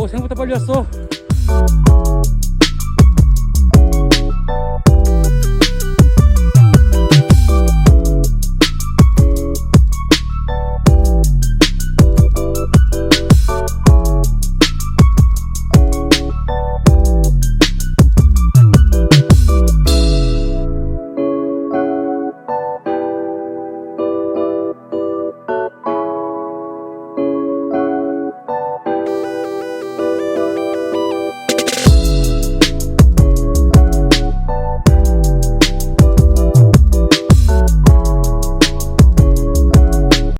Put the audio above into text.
오 생각보다 빨리 왔어.